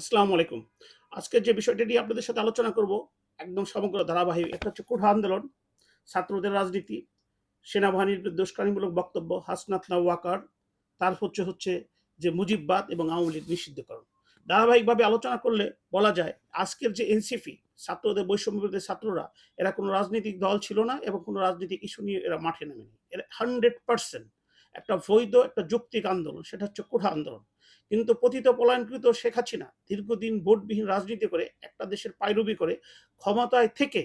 আসসালামু আলাইকুম। আজকে যে বিষয়টি নিয়ে আপনাদের সাথে আলোচনা করব, একদম সমগ্র ধারাবাহিক একটা হচ্ছে কোঠা আন্দোলন, ছাত্রদের রাজনীতি, সেনাবাহিনীর দুষ্কর্মীমূলক বক্তব্য, হাসনাত ওয়াকার তার হচ্ছে হচ্ছে যে মুজিববাদ এবং আওয়ামী লীগ নিষিদ্ধকরণ। ধারাবাহিকভাবে আলোচনা করলে বলা যায়, আজকের যে এনসিপি ছাত্রদের বৈষম্যবিরোধী ছাত্ররা, এরা কোনো রাজনৈতিক দল ছিল না এবং কোনো রাজনৈতিক ইস্যু নিয়ে এরা মাঠে নেমেনি। এরা হান্ড্রেড পার্সেন্ট একটা বৈধ, একটা যৌক্তিক আন্দোলন, সেটা হচ্ছে কোঠা আন্দোলন। কিন্তু পতিত পলায়নকৃত শেখ হাসিনা দীর্ঘদিন ভোটবিহীন রাজনীতি করে, একটা দেশের পায়রবি করে, ক্ষমতায় থেকে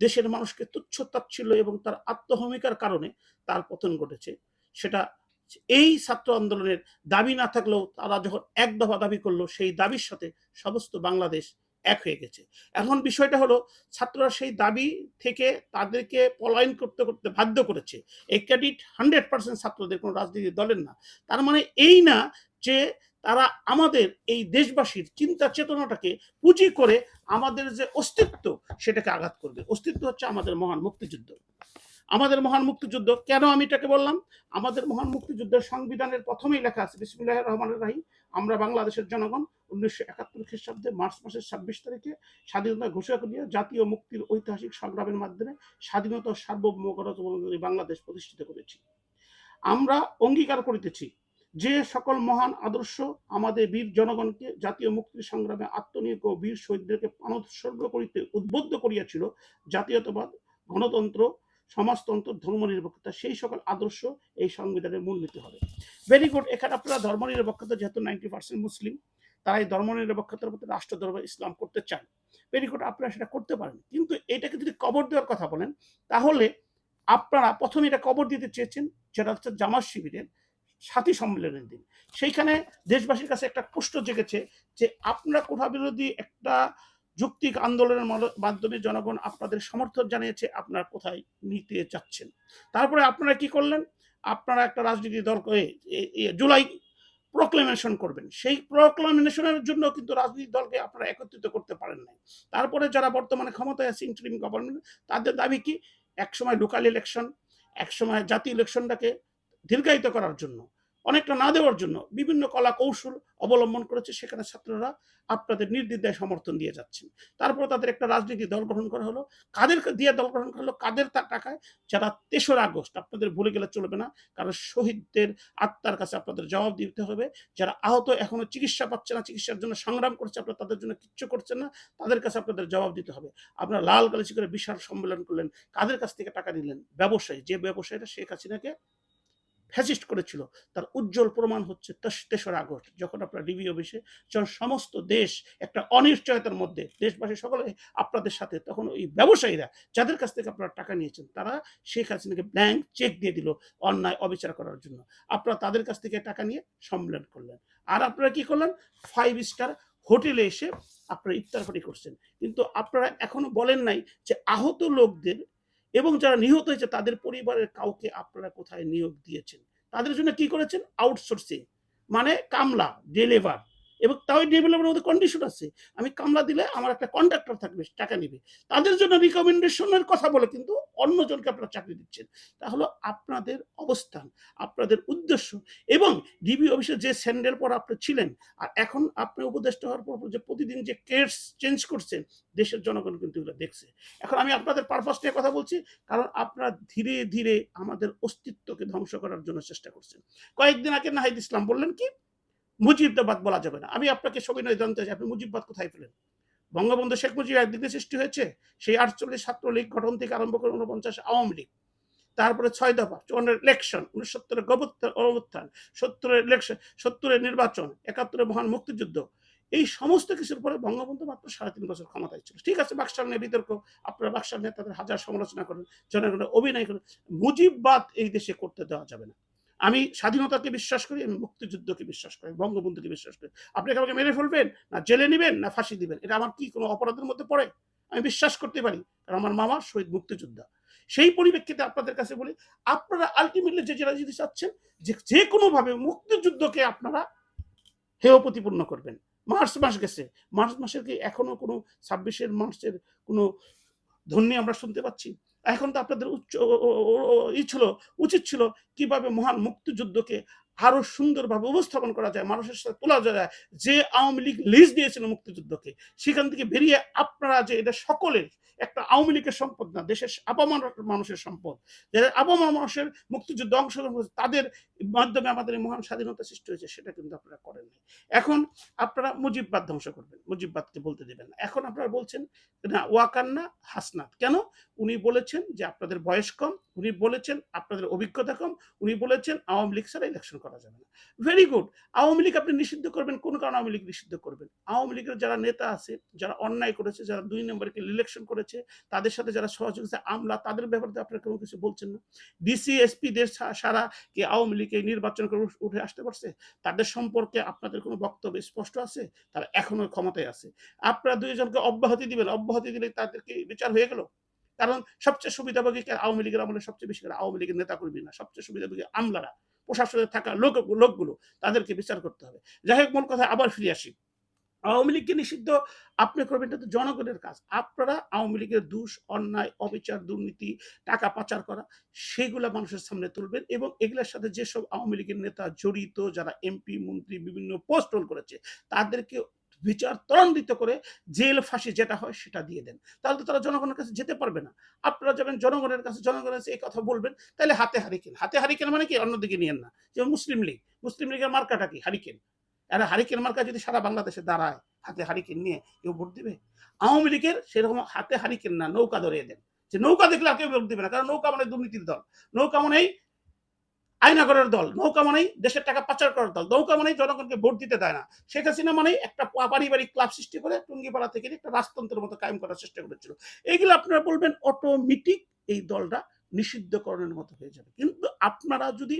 দেশের মানুষকে তুচ্ছ তাচ্ছিল্য এবং তার আত্মহমিকার কারণে তার পতন ঘটেছে। সেটা এই ছাত্র আন্দোলনের দাবি না থাকলেও তারা যখন এক দফা দাবি করল, সেই দাবির সাথে সমস্ত বাংলাদেশ এক হয়ে গেছে। এখন বিষয়টা হলো, ছাত্ররা সেই দাবি থেকে তাদেরকে পলায়ন করতে করতে বাধ্য করেছে। এই ক্রেডিট হান্ড্রেড পার্সেন্ট ছাত্রদের কোনো রাজনীতি দলের না। তার মানে এই না যে তারা আমাদের এই দেশবাসীর চিন্তা চেতনাটাকে পুঁজি করে আমাদের যে অস্তিত্ব সেটাকে আঘাত করবে। অস্তিত্ব হচ্ছে আমাদের মহান মুক্তিযুদ্ধ। আমাদের মহান মুক্তিযুদ্ধ, কেন আমি এটাকে বললাম? আমাদের মহান মুক্তিযুদ্ধের সংবিধানের প্রথমেই লেখা আছে বিসমুল্লাহ রহমান রাহিম, আমরা বাংলাদেশের জনগণ। উনিশশো একাত্তর খ্রিস্টাব্দে মার্চ মাসের ছাব্বিশ তারিখে স্বাধীনতা ঘোষণা করিয়া জাতীয় মুক্তির ঐতিহাসিক সংগ্রামের মাধ্যমে স্বাধীনতা সার্বভৌম গণতন্ত্রী বাংলাদেশ প্রতিষ্ঠিত করেছি। আমরা অঙ্গীকার করিতেছি যে সকল মহান আদর্শ আমাদের বীর জনগণকে জাতীয় মুক্তির সংগ্রামে আত্মনিয়োগ ও বীর শহীদদেরকে প্রাণোৎসর্গ করিতে উদ্বুদ্ধ করিয়াছিল জাতীয়তাবাদ, গণতন্ত্র, সমাজতন্ত্র, ধর্মনিরপেক্ষতা, সেই সকল আদর্শ এই সংবিধানের মূলনীতি হবে। ভেরি গুড এখানে আপনারা ধর্মনিরপেক্ষতা, যেহেতু নাইনটি পার্সেন্ট মুসলিম তারা এই ধর্মনিরপেক্ষতার প্রতি রাষ্ট্র ধর্ম ইসলাম করতে চান গুড আপনারা সেটা করতে পারেন। কিন্তু এটাকে যদি কবর দেওয়ার কথা বলেন, তাহলে আপনারা প্রথমে এটা কবর দিতে চেয়েছেন, যেটা হচ্ছে জামাত শিবিরের সাথী সম্মেলনের দিন। সেইখানে দেশবাসীর কাছে একটা প্রশ্ন জেগেছে যে, আপনারা কোঠা বিরোধী একটা যুক্তিক আন্দোলনের মাধ্যমে জনগণ আপনাদের সমর্থন জানিয়েছে, আপনারা কোথায় নিতে চাচ্ছেন তারপরে আপনারা কি করলেন? আপনারা একটা রাজনীতি দল জুলাই প্রোক্লেমেশন করবেন। সেই প্রক্লেমেশনের জন্য কিন্তু রাজনৈতিক দলকে আপনারা একত্রিত করতে পারেন নাই। তারপরে যারা বর্তমানে ক্ষমতায় আছে ইন্টারিম গভর্নমেন্ট তাদের দাবি কি? একসময় লোকাল ইলেকশন একসময় জাতীয় ইলেকশনটাকে দীর্ঘায়িত করার জন্য। অনেকটা না দেওয়ার জন্য বিভিন্ন কলা কৌশল অবলম্বন করেছে। সেখানে ছাত্ররা আপনাদের নির্দ্বিধায় সমর্থন দিয়ে যাচ্ছেন। তারপর তাদের একটা রাজনীতি দল গঠন করা হলো। কাদের দিয়ে দল গঠন করা হলো? কাদের তার টাকায়? যারা তেসরা আগস্ট, আপনাদের ভুলে গেলে চলবে না। কারণ শহীদদের আত্মার কাছে আপনাদের জবাব দিতে হবে। যারা আহত এখনও চিকিৎসা পাচ্ছে না, চিকিৎসার জন্য সংগ্রাম করছে, আপনারা তাদের জন্য কিচ্ছু করছেন না। তাদের কাছে আপনাদের জবাব দিতে হবে। আপনারা লাল গালিচি করে বিশাল সম্মেলন করলেন। কাদের কাছ থেকে টাকা নিলেন? ব্যবসায়ী। যে ব্যবসায়ীটা শেখ হাসিনাকে ফ্যাসিস্ট করেছিল, তার উজ্জ্বল প্রমাণ হচ্ছে তেস- তেসরা আগস্ট, যখন আপনার ডিবি অফিসে যখন সমস্ত দেশ একটা অনিশ্চয়তার মধ্যে, দেশবাসী সকলে আপনাদের সাথে, তখন ওই ব্যবসায়ীরা যাদের কাছ থেকে আপনারা টাকা নিয়েছেন, তারা শেখ হাসিনাকে ব্ল্যাঙ্ক চেক দিয়ে দিল অন্যায় অবিচার করার জন্য। আপনারা তাদের কাছ থেকে টাকা নিয়ে সম্মেলন করলেন। আর আপনারা কি করলেন? ফাইভ স্টার হোটেলে এসে আপনারা ইফতার করছেন। কিন্তু আপনারা এখনও বলেন নাই যে আহত লোকদের এবং যারা নিহত হয়েছে, তাদের পরিবারের কাউকে আপনারা কোথায় নিয়োগ দিয়েছেন? তাদের জন্য কি করেছেন? আউটসোর্সিং মানে কামলা ডেলিভার এবং তাও ডেভেলপের মধ্যে কন্ডিশন আছে। আমি কামলা দিলে আমার একটা কন্ট্রাক্টর থাকবে, টাকা নিবে। তাদের জন্য রিকমেন্ডেশনের কথা বলে কিন্তু অন্যজনকে আপনারা চাকরি দিচ্ছেন। তাহলে আপনাদের অবস্থান, আপনাদের উদ্দেশ্য এবং ডিবি অফিসে যে স্যান্ডেল পর আপনি ছিলেন আর এখন আপনি উপদেষ্টা হওয়ার পর যে প্রতিদিন যে কেস চেঞ্জ করছেন, দেশের জনগণ কিন্তু এগুলো দেখছে। এখন আমি আপনাদের পারপাস নিয়ে কথা বলছি, কারণ আপনারা ধীরে ধীরে আমাদের অস্তিত্বকে ধ্বংস করার জন্য চেষ্টা করছেন। কয়েকদিন আগে নাহিদ ইসলাম বললেন কি মুজিববাদ বলা যাবে না। আমি আপনাকে সবিনয় জানতে চাই, আপনি মুজিববাদ কোথায় পেলেন বঙ্গবন্ধু শেখ মুজিব একদিকে সৃষ্টি হয়েছে, সেই আটচল্লিশ ছাত্রলীগ গঠন থেকে আরম্ভ করে উনপঞ্চাশ আওয়ামী লীগ, তারপরে ছয় দফা, চুয়ান্নের ইলেকশন উনিশ সত্তরের অবস্থান সত্তরের ইলেকশন সত্তরের নির্বাচন একাত্তরের মহান মুক্তিযুদ্ধ, এই সমস্ত কিছুর পরে বঙ্গবন্ধু মাত্র সাড়ে তিন বছর ক্ষমতায় ছিল। ঠিক আছে বাকশাল নিয়ে বিতর্ক, আপনারা বাকশাল নিয়ে তাদের হাজার সমালোচনা করেন, জনগণের অভিনয় করেন, মুজিববাদ এই দেশে করতে দেওয়া যাবে না। আমি স্বাধীনতাকে বিশ্বাস করি, আমি মুক্তিযুদ্ধকে বিশ্বাস করি বঙ্গবন্ধুকে বিশ্বাস করি। আপনি কাউকে মেরে ফেলবেন? না জেলে নেবেন? না ফাঁসি দিবেন? এটা আমার কি কোনো অপরাধের মধ্যে পড়ে? আমি বিশ্বাস করতে পারি, কারণ আমার মামা শহীদ মুক্তিযোদ্ধা। সেই পরিপ্রেক্ষিতে আপনাদের কাছে বলি, আপনারা আলটিমেটলি যে যে রাজনীতি চাচ্ছেন, যে যে কোনোভাবে মুক্তিযুদ্ধকে আপনারা হেয় প্রতিপূর্ণ করবেন। মার্চ মাস গেছে। মার্চ মাসের কি এখনও কোনো ছাব্বিশের মার্চের কোনো ধ্বনি আমরা শুনতে পাচ্ছি? এখন তো আপনাদের উচ্চ ই ছিল উচিত ছিল কীভাবে মহান মুক্তিযুদ্ধকে আরও সুন্দরভাবে উপস্থাপন করা যায়, মানুষের সাথে তোলা যায়। যে আওয়ামী লীগ লিজ দিয়েছিল মুক্তিযুদ্ধকে, সেখান থেকে বেরিয়ে আপনারা যে এটা সকলের একটা আওয়ামী লীগের সম্পদ না, দেশের আপামর মানুষের সম্পদ। যারা আপামর মানুষের মুক্তিযুদ্ধ অংশগ্রহণ করেছে, তাদের মাধ্যমে আমাদের মহান স্বাধীনতা সৃষ্টি হয়েছে, সেটা কিন্তু আপনারা করেন এখন আপনারা মুজিববাদ ধ্বংস করবেন, মুজিববাদকে বলতে দেবেন না। এখন আপনারা বলছেন, না, ওয়াকান্না হাসনাত। কেন? উনি বলেছেন যে আপনাদের বয়স কম উনি বলেছেন আপনাদের অভিজ্ঞতা কম, উনি বলেছেন আওয়ামী লীগ ছাড়া ইলেকশন করা যাবে না। ভেরি গুড আওয়ামী লীগ আপনি নিষিদ্ধ করবেন, কোন কারণে আওয়ামী লীগ নিষিদ্ধ করবেন? আওয়ামী লীগের যারা নেতা আছে, যারা অন্যায় করেছে, যারা দুই নম্বরকে ইলেকশন করেছে, তাদের সাথে যারা সহযোগিতা আমলা, তাদের ব্যাপারে আপনারা কোনো কিছু বলছেন না। ডিসি এসপি দের সা- সারা কি আওয়ামী লীগ এই নির্বাচন করে উঠে আসতে পারছে, তাদের সম্পর্কে আপনাদের কোনো বক্তব্য স্পষ্ট আছে? তারা এখনও ক্ষমতায় আছে। আপনারা দুইজনকে অব্যাহতি দিবেন, অব্যাহতি দিলে তাদেরকে বিচার হয়ে গেল? কারণ সবচেয়ে সুবিধাভোগী আওয়ামী লীগের আমলে সবচেয়ে বেশি করে আওয়ামী লীগের নেতা কর্মী না, সবচেয়ে সুবিধাভোগী আমলারা। প্রশাসনে থাকা লোক, লোকগুলো তাদেরকে বিচার করতে হবে। যাই হোক, মূল কথা আবার ফিরে আসি। আওয়ামী লীগকে নিষিদ্ধ, আপনি করবেন, এটা তো জনগণের কাজ। আপনারা আওয়ামী লীগের দুষ, অন্যায়, অবিচার, দুর্নীতি, টাকা পাচার করা, সেগুলা মানুষের সামনে তুলবেন এবং এগুলোর সাথে যেসব আওয়ামী লীগের নেতা জড়িত, যারা এমপি, মন্ত্রী, বিভিন্ন পোস্ট হোল্ড করেছে, তাদেরকে বিচার ত্বরান্বিত করে জেল ফাঁসি যেটা হয় সেটা দিয়ে দেন। তাহলে তো তারা জনগণের কাছে যেতে পারবে না। আপনারা যাবেন জনগণের কাছে জনগণের কাছে এই কথা বলবেন, তাহলে হাতে হারিকেন। হাতে হারিকেন মানে কি? অন্যদিকে নিয়েন না। যেমন মুসলিম লীগ। মুসলিম লীগের মার্কাটা কি? হারিকেন। আর হারিকেন মার্কা যদি সারা বাংলাদেশে দাঁড়ায়, হাতে হারিকেন নিয়ে কেউ ভোট দিবে? আওয়ামী লীগের সেরকম হাতে হারিকেন না, নৌকা ধরিয়ে দেন। যে নৌকা দেখলে আর কেউ ভোট দিবে না। কারণ নৌকা মানে দুর্নীতির দল। নৌকা মানেই আয়না করার দল, নৌকা মানেই দেশের টাকা পাচার করার দল, নৌকা মানেই জনগণকে ভোট দিতে দেয় না। শেখ হাসিনা মানেই একটা পারিবারিক ক্লাব সৃষ্টি করে টুঙ্গিপাড়া থেকে একটা রাজতন্ত্রের মতো কায়েম করার চেষ্টা করেছিল। এগুলো আপনারা বলবেন অটোমেটিক এই দলটা নিষিদ্ধকরণের মতো হয়ে যাবে। কিন্তু আপনারা যদি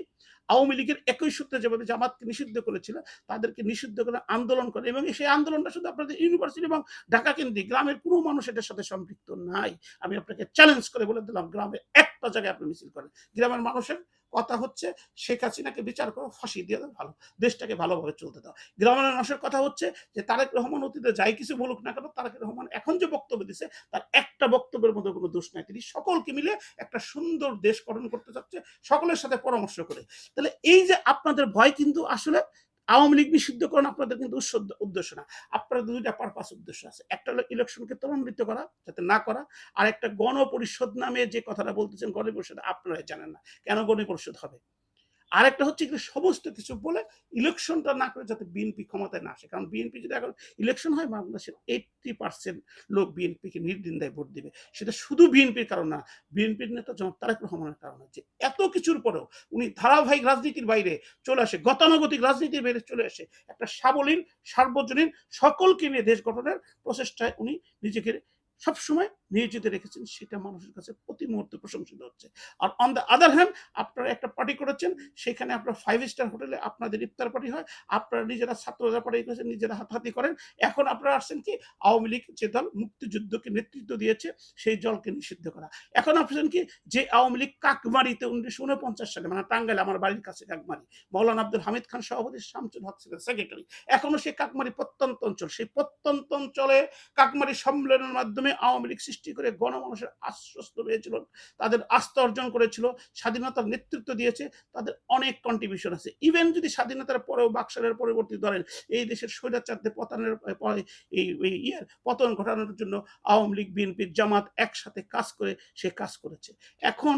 আওয়ামী লীগের একই সূত্রে যেভাবে জামাতকে নিষিদ্ধ করেছিল, তাদেরকে নিষিদ্ধ করে আন্দোলন করে, এবং সেই আন্দোলনটা শুধু আপনাদের ইউনিভার্সিটি এবং ঢাকা কেন্দ্রিক গ্রামের কোনো মানুষ এটার সাথে সম্পৃক্ত নাই। আমি আপনাকে চ্যালেঞ্জ করে বলে দিলাম, গ্রামে একটা জায়গায় আপনি মিছিল করেন। গ্রামের মানুষের কথা হচ্ছে, শেখ হাসিনাকে বিচার করো, ফাঁসি দিয়ে দাও, ভালো। দেশটাকে ভালোভাবে চলতে দাও। গ্রামের মানুষের কথা হচ্ছে যে, তারেক রহমান অতীতে যাই কিছু বলুক না কেন, তারেক রহমান এখন যে বক্তব্য দিছে, তার একটা বক্তব্যের মধ্যে কোনো দোষ নাই। তিনি সকলকে মিলে একটা সুন্দর দেশ গঠন করতে চাচ্ছে, সকলের সাথে পরামর্শ করে। তাহলে এই যে আপনাদের ভয় কিন্তু আসলে আওয়ামী লীগ নিষিদ্ধকরণ আপনাদের কিন্তু উদ্দেশ্য- না। আপনাদের দুইটা পারপাস উদ্দেশ্য আছে। একটা হলো ইলেকশনকে ত্বরান্বিত করা, যাতে না করা, আর একটা গণপরিষদ নামে যে কথাটা বলতেছেন গণপরিষদ, আপনারাই জানেন না। কেন গণপরিষদ হবে? আরেকটা হচ্ছে কি সমস্ত কিছু বলে ইলেকশনটা না করে যাতে বিএনপি ক্ষমতায় না আসে। কারণ বিএনপি যদি এখন ইলেকশন হয়, বাংলাদেশের এইটটি পার্সেন্ট লোক বিএনপিকে নির্দিন্দায় ভোট দিবে। সেটা শুধু বিএনপির কারণ না বিএনপির নেতা যেমন তারেক রহমানের কারণ হচ্ছে এত কিছুর পরেও উনি ধারাবাহিক রাজনীতির বাইরে চলে আসে, গতানুগতিক রাজনীতির বাইরে চলে আসে। একটা সাবলীন সার্বজনীন, সকলকে নিয়ে দেশ গঠনের প্রচেষ্টায় উনি নিজেকে সবসময় নিয়োজিত রেখেছেন, সেটা মানুষের কাছে প্রতি মুহূর্তে প্রশংসিত হচ্ছে। আর অন দ্য আদার হ্যান্ড আপনারা একটা পার্টি করেছেন, সেখানে আপনার ফাইভ স্টার হোটেলে আপনাদের ইফতার পার্টি হয়, আপনারা নিজেরা ছাত্ররা পার্টি করেছেন, নিজেরা হাতাহাতি করেন। এখন আপনারা আসছেন কি, আওয়ামী লীগ যে দল মুক্তিযুদ্ধকে নেতৃত্ব দিয়েছে, সেই দলকে নিষিদ্ধ করা। এখন আসছেন কি, যে আওয়ামী লীগ কাকমারিতে উনিশশো উনপঞ্চাশ সালে মানে টাঙ্গাইল, আমার বাড়ির কাছে কাকমারি, মৌলানা আব্দুল হামিদ খান সভাপতি, শামসুল হক ছিলেন সেক্রেটারি এখনও সেই কাকমারি প্রত্যন্ত অঞ্চল, সেই প্রত্যন্ত অঞ্চলে কাকমারি সম্মেলনের মাধ্যমে আওয়ামী লীগ সৃষ্টি করে গণমানুষের আশ্বস্ত হয়েছিল, তাদের আস্থা অর্জন করেছিল, স্বাধীনতার নেতৃত্ব দিয়েছে, তাদের অনেক কন্ট্রিবিউশন আছে। ইভেন যদি স্বাধীনতার পরেও বাকশালের পরবর্তী ধরেন, এই দেশের স্বৈরাচারদের পতনের পরে এই ইয়ের পতন ঘটানোর জন্য আওয়ামী লীগ বিএনপির জামাত একসাথে কাজ করে, সে কাজ করেছে। এখন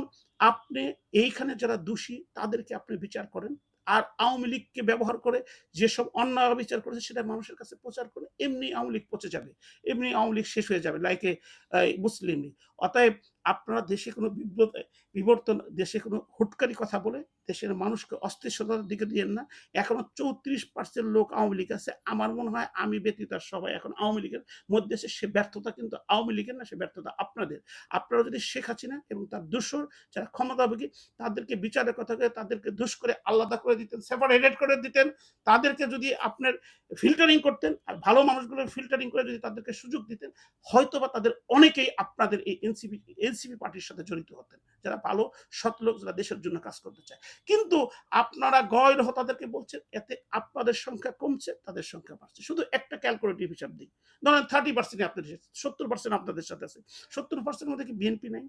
আপনি এইখানে যারা দোষী, তাদেরকে আপনি বিচার করেন। আর আওয়ামী লীগকে ব্যবহার করে যেসব অন্যায় বিচার করেছে, সেটা মানুষের কাছে প্রচার করে এমনি আওয়ামী লীগ পচে যাবে, এমনি আওয়ামী লীগ শেষ হয়ে যাবে লাইকে মুসলিম লীগ। অতএব আপনারা দেশে কোনো বিব্রত, বিবর্তন, দেশে কোনো হুটকারি কথা বলে দেশের মানুষকে অস্থিরতার দিকে দিয়েন না। এখনও চৌত্রিশ পার্সেন্ট লোক আওয়ামী লীগ আছে। আমার মনে হয় আমি ব্যতীত সবাই এখন আওয়ামী লীগের মধ্যে সে ব্যর্থতা কিন্তু আওয়ামী লীগের না, সে ব্যর্থতা আপনাদের। আপনারা যদি শেখ হাসিনা এবং তার দোষর যারা ক্ষমতাভোগী, তাদেরকে বিচারের কথা করে তাদেরকে দোষ করে আলাদা করে দিতেন সেপারেটেড করে দিতেন, তাদেরকে যদি আপনার ফিল্টারিং করতেন, আর ভালো মানুষগুলো ফিল্টারিং করে যদি তাদেরকে সুযোগ দিতেন, হয়তোবা তাদের অনেকেই আপনাদের এই এনসিপি এনসিপি পার্টির সাথে জড়িত হতেন। যারা ভালো, সৎ লোক, যারা দেশের জন্য কাজ করতে চায়। কিন্তু আপনারা গয়ের তাদেরকে বলছেন, এতে আপনাদের সংখ্যা কমছে, তাদের সংখ্যা বাড়ছে। শুধু একটা ক্যালকুলেটিভ হিসাব দিই। ধরেন থার্টি পার্সেন্ট আপনাদের সত্তর পার্সেন্ট আপনাদের সাথে আছে। সত্তর পার্সেন্ট মধ্যে কি বিএনপি নাই?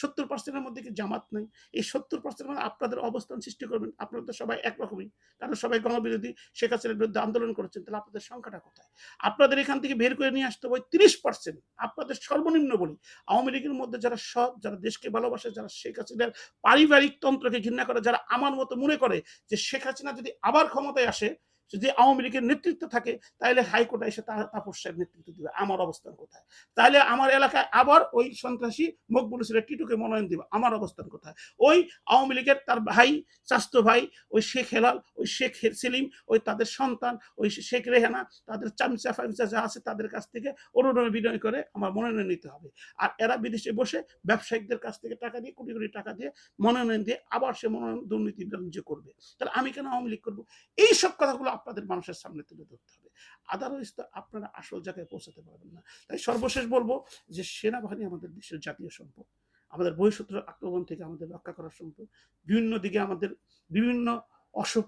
সত্তর পার্সেন্টের মধ্যে কি জামাত নাই? এই সত্তর পার্সেন্ট মানে আপনাদের অবস্থান সৃষ্টি করবেন, আপনারা তো সবাই একরকমই কারণ সবাই গণবিরোধী, শেখ হাসিনার বিরুদ্ধে আন্দোলন করেছেন, তাহলে আপনাদের সংখ্যাটা কোথায়? আপনাদের এখান থেকে বের করে নিয়ে আসতে হবে তিরিশ পার্সেন্ট আপনাদের সর্বনিম্ন বলি, আওয়ামী লীগের মধ্যে যারা সৎ, যারা দেশকে ভালোবাসে, যারা শেখ হাসিনার পারিবারিক তন্ত্রকে ঘৃণা করে, যারা আমার মতো মনে করে যে শেখ হাসিনা যদি আবার ক্ষমতায় আসে যদি আওয়ামী লীগের নেতৃত্ব থাকে, তাহলে হাইকোর্টে এসে তাপস সাহেব নেতৃত্ব দিবে। আমার অবস্থান কোথায়? তাহলে আমার এলাকায় আবার ওই সন্ত্রাসী মকবুল হোসেনের টিটুকে মনোনয়ন দিবে। আমার অবস্থান কোথায়? ওই আওয়ামী লীগের তার ভাই, স্বাস্থ্য ভাই, ওই শেখ হেলাল, ওই শেখ সেলিম, ওই তাদের সন্তান, ওই শেখ রেহানা, তাদের চামচা ফামচা যা আছে তাদের কাছ থেকে অনুরোধ বিনয় করে আমার মনোনয়ন নিতে হবে। আর এরা বিদেশে বসে ব্যবসায়িকদের কাছ থেকে টাকা দিয়ে, কোটি কোটি টাকা দিয়ে মনোনয়ন দিয়ে আবার সে মনোনয়ন দুর্নীতি বাণিজ্য করবে। তাহলে আমি কেন আওয়ামী লীগ করব? এইসব কথাগুলো আপনাদের মানুষের সামনে তুলে ধরতে হবে। আদারওয়াইজ তো আপনারা আসল জায়গায় পৌঁছাতে পারবেন না। তাই সর্বশেষ বলব যে সেনাবাহিনী আমাদের দেশের জাতীয় সম্পদ, আমাদের বহিঃশত্রুর আক্রমণ থেকে আমাদের রক্ষা করার সম্পদ, বিভিন্ন দিকে আমাদের বিভিন্ন অসুখ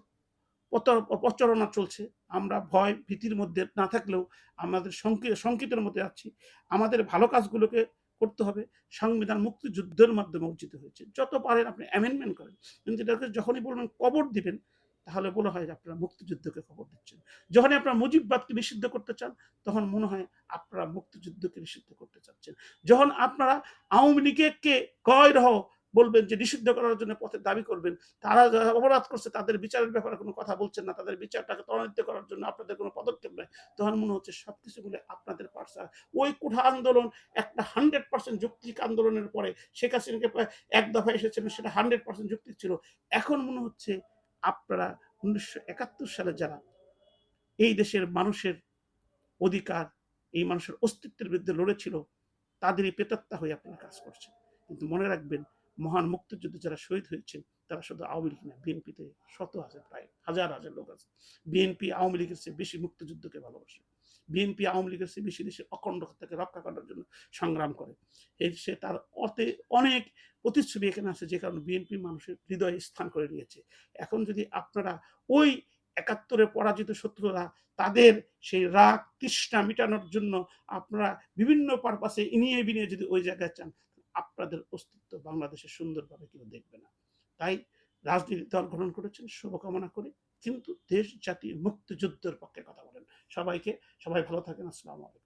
প্রচারণা চলছে। আমরা ভয় ভীতির মধ্যে না থাকলেও আমাদের সংকি- সংকিতের মধ্যে আছি। আমাদের ভালো কাজগুলোকে করতে হবে। সংবিধান মুক্তিযুদ্ধের মাধ্যমে অর্জিত হয়েছে। যত পারেন আপনি অ্যামেন্ডমেন্ট করেন। কিন্তু এটাকে যখনই বলবেন কবর দিবেন তাহলে বলা হয় আপনারা মুক্তিযুদ্ধকে খবর দিচ্ছেন। যখনই আপনারা মুজিববাদকে নিষিদ্ধ করতে চান, তখন মনে হয় আপনারা মুক্তিযুদ্ধকে নিষিদ্ধ করতে চাচ্ছেন। যখন আপনারা আওয়ামী লীগকে কয় রহ বলবেন যে নিষিদ্ধ করার জন্য পথে দাবি করবেন, তারা অপরাধ করছে তাদের বিচারের ব্যাপারে কোনো কথা বলছেন না, তাদের বিচারটাকে ত্বরান্বিত করার জন্য আপনাদের কোনো পদক্ষেপ নেই, তখন মনে হচ্ছে সবকিছু বলে আপনাদের পার্সা। ওই কুঠা আন্দোলন একটা হান্ড্রেড পার্সেন্ট যৌক্তিক আন্দোলনের পরে শেখ হাসিনাকে এক দফা এসেছিলেন সেটা হান্ড্রেড পার্সেন্ট যৌক্তিক ছিল। এখন মনে হচ্ছে আপনারা উনিশশো একাত্তর সালে যারা এই দেশের মানুষের অধিকার, এই মানুষের অস্তিত্বের বিরুদ্ধে লড়েছিল, তাদেরই পেতাত্তা হয়ে আপনারা কাজ করছেন। কিন্তু মনে রাখবেন, মহান মুক্তিযুদ্ধে যারা শহীদ হয়েছেন, তারা শুধু আওয়ামী লীগ না বিএনপিতে শত আছে প্রায় হাজার হাজার লোক আছে। বিএনপি আওয়ামী লীগের চেয়ে বেশি মুক্তিযুদ্ধকে ভালোবাসে। বিএনপি আওয়ামী লীগের চেয়ে বেশি দেশের অখণ্ডতাকে রক্ষা করার জন্য সংগ্রাম করে। এই সে তার অতে অনেক প্রতিচ্ছবি এখানে আছে যে কারণে বিএনপি মানুষের হৃদয়ে স্থান করে নিয়েছে। এখন যদি আপনারা ওই একাত্তরে পরাজিত শত্রুরা তাদের সেই রাগ, তৃষ্ণা মেটানোর জন্য আপনারা বিভিন্ন পারপাসে ইনিয়ে বিনিয়ে যদি ওই জায়গায় চান, আপনাদের অস্তিত্ব বাংলাদেশে সুন্দরভাবে কেউ দেখবে না। তাই রাজনীতি দল গ্রহণ করেছেন, শুভকামনা করে কিন্তু দেশ জাতি মুক্তিযুদ্ধের পক্ষে কথা বলেন। সবাইকে সবাই ভালো থাকেন আসসালামু আলাইকুম।